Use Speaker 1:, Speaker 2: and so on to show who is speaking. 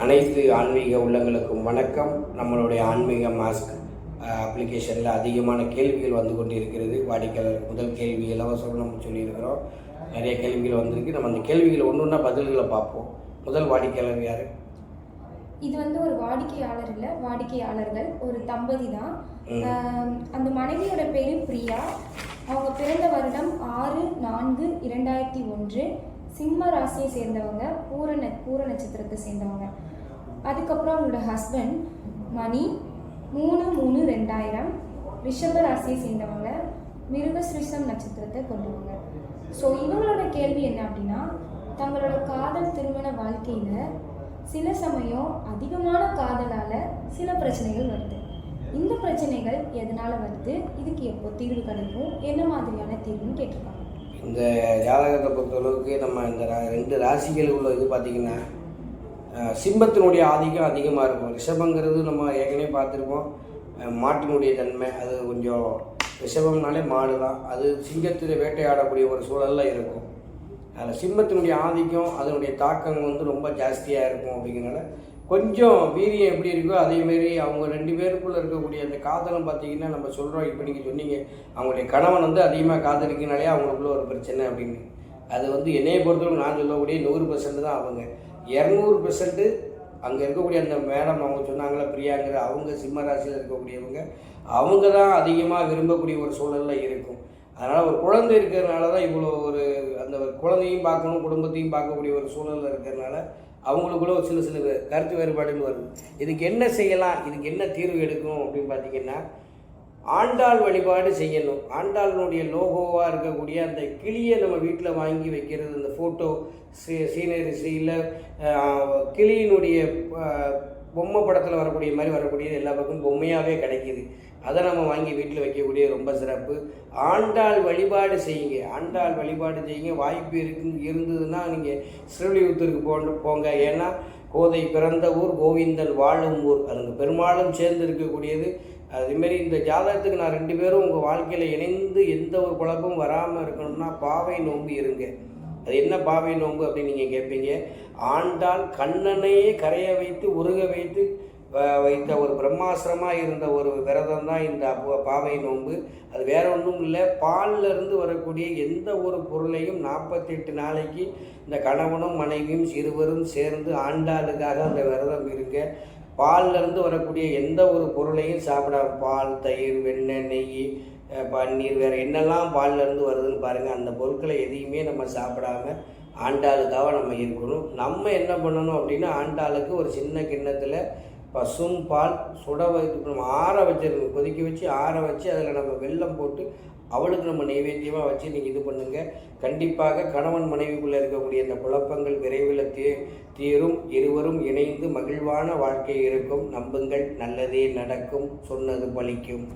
Speaker 1: அனைத்து ஆன்மீக உள்ளங்களுக்கும் வணக்கம். நம்மளுடைய ஆன்மீக மாஸ்க் அப்ளிகேஷனில் அதிகமான கேள்விகள் வந்து கொண்டு இருக்கிறது வாடிக்கையாளர் முதல் கேள்வி இலவசம் நம்ம சொல்லியிருக்கிறோம். நிறைய கேள்விகள் வந்திருக்கு. நம்ம அந்த கேள்விகளை ஒன்று ஒன்றா பதில்களை பார்ப்போம். முதல் வாடிக்கையாளர் யார்?
Speaker 2: இது வந்து ஒரு வாடிக்கையாளர் இல்லை வாடிக்கையாளர்கள். ஒரு தம்பதி தான். அந்த மனைவியோட பேரு பிரியா. அவங்க பிறந்த வருடம் ஆறு நான்கு இரண்டாயிரத்தி ஒன்று. சிம்ம ராசியை சேர்ந்தவங்க பூர பூர நட்சத்திரத்தை சேர்ந்தவங்க. அதுக்கப்புறம் அவங்களோட ஹஸ்பண்ட் மணி மூணு மூணு ரெண்டாயிரம். ரிஷப ராசியை சேர்ந்தவங்க மிருகஸ்ரிஷம் நட்சத்திரத்தை கொண்டவங்க. ஸோ இவங்களோட கேள்வி என்ன அப்படின்னா தங்களோட காதல் திருமண வாழ்க்கையில் சில சமயம் அதிகமான காதலால் சில பிரச்சனைகள் வருது. இந்த பிரச்சனைகள் எதனால் வருது? இதுக்கு எப்போ தீர்வு கிடைக்கும்? என்ன மாதிரியான தீர்வுன்னு கேட்டிருக்காங்க.
Speaker 1: இந்த ஜாதகத்தை பொறுத்தளவுக்கு நம்ம இந்த ரா- ரெண்டு ராசிகள் உள்ள இது பார்த்திங்கன்னா சிம்பத்தினுடைய ஆதிக்கம் அதிகமாக இருக்கும். ரிஷபங்கிறது நம்ம ஏற்கனவே பார்த்துருப்போம். மாட்டினுடைய தன்மை அது கொஞ்சம் ரிஷபம்னாலே மாடு தான். அது சிங்கத்தில் வேட்டையாடக்கூடிய ஒரு சூழலில் இருக்கும். அதில் சிம்மத்தினுடைய ஆதிக்கம் அதனுடைய தாக்கம் வந்து ரொம்ப ஜாஸ்தியாக இருக்கும் அப்படிங்கிறனால கொஞ்சம் வீரியம் எப்படி இருக்கோ அதேமாரி அவங்க ரெண்டு பேருக்குள்ளே இருக்கக்கூடிய அந்த காதலும் பார்த்தீங்கன்னா நம்ம சொல்கிறோம் இப்போ நீங்கள் சொன்னீங்க அவங்களுடைய கணவன் வந்து அதிகமாக காதலிக்கனாலே அவங்களுக்குள்ள ஒரு பிரச்சனை அப்படின்னு. அது வந்து என்னையை பொறுத்தவரைக்கும் நான் சொல்லக்கூடிய நூறு பர்சன்ட் தான் அவங்க. இரநூறு பர்சன்ட்டு அங்கே இருக்கக்கூடிய அந்த மேடம் அவங்க சொன்னாங்களே பிரியாங்கிற அவங்க சிம்ம ராசியில் இருக்கக்கூடியவங்க அவங்க தான் அதிகமாக விரும்பக்கூடிய ஒரு சூழலில் இருக்கும். அதனால் ஒரு குழந்தை இருக்கிறதுனால தான் இவ்வளோ ஒரு அந்த குழந்தையும் பார்க்கணும் குடும்பத்தையும் பார்க்கக்கூடிய ஒரு சூழலில் இருக்கிறதுனால அவங்களுக்குள்ள ஒரு சில சில கருத்து வேறுபாடுகள் வருது. இதுக்கு என்ன செய்யலாம்? இதுக்கு என்ன தீர்வு எடுக்கணும் அப்படின்னு பார்த்தீங்கன்னா ஆண்டாள் வழிபாடு செய்யணும். ஆண்டாளினுடைய லோகோவாக இருக்கக்கூடிய அந்த கிளியை நம்ம வீட்டில் வாங்கி வைக்கிறது அந்த ஃபோட்டோ சீ சீனரிசியில் கிளியினுடைய பொம்மை படத்தில் வரக்கூடிய மாதிரி வரக்கூடியது எல்லா பக்கமும் பொம்மையாகவே கிடைக்கிது. அதை நம்ம வாங்கி வீட்டில் வைக்கக்கூடிய ரொம்ப சிறப்பு. ஆண்டாள் வழிபாடு செய்யுங்க. ஆண்டாள் வழிபாடு செய்யுங்க. வாய்ப்பு இருக்கு இருந்ததுன்னா நீங்கள் ஸ்ரீவில்லிபுத்தூருக்கு போன போங்க. ஏன்னா கோதை பிறந்த ஊர் கோவிந்தன் வாழும் ஊர். அதுங்க பெரும்பாலும் சேர்ந்து இருக்கக்கூடியது. அதேமாரி இந்த ஜாதகத்துக்கு நான் ரெண்டு பேரும் உங்கள் வாழ்க்கையில் இணைந்து எந்த ஒரு குழப்பமும் வராமல் இருக்கணும்னா பாவை நோம்பு இருங்க. அது என்ன பாவை நோம்பு அப்படின்னு நீங்கள் கேட்பீங்க ஆண்டாள் கண்ணனையே கரைய வைத்து உருக வைத்து வைத்த ஒரு பிரம்மாசிரமாக இருந்த ஒரு விரதம் தான் இந்த பாவை நோன்பு. அது வேற ஒன்றும் இல்லை. பால்ல இருந்து வரக்கூடிய எந்த ஒரு பொருளையும் நாற்பத்தெட்டு நாளைக்கு இந்த கணவனும் மனைவியும் இருவரும் சேர்ந்து ஆண்டாளுக்காக அந்த விரதம் இருங்க. பால்லேருந்து வரக்கூடிய எந்த ஒரு பொருளையும் சாப்பிடாம பால் தயிர் வெண்ணெய் நெய் பன்னீர் வேறு என்னெல்லாம் பால்லிருந்து வருதுன்னு பாருங்கள் அந்த பொருட்களை எதையுமே நம்ம சாப்பிடாம ஆண்டாளுக்காக நம்ம இருக்கணும். நம்ம என்ன பண்ணணும் அப்படின்னா ஆண்டாளுக்கு ஒரு சின்ன கிண்ணத்தில் பசும் பால் சுட வைத்து நம்ம ஆற வச்சிருக்கணும் கொதிக்க வச்சு ஆற வச்சு அதில் நம்ம வெள்ளம் போட்டு அவளுக்கு நம்ம நைவேத்தியமாக வச்சு நீங்கள் இது பண்ணுங்கள் கண்டிப்பாக கணவன் மனைவிக்குள்ளே இருக்கக்கூடிய இந்த குழப்பங்கள் விரைவில் தீ தீரும். இருவரும் இணைந்து மகிழ்வான வாழ்க்கை இருக்கும். நம்புங்கள். நல்லதே நடக்கும். சொன்னது பலிக்கும்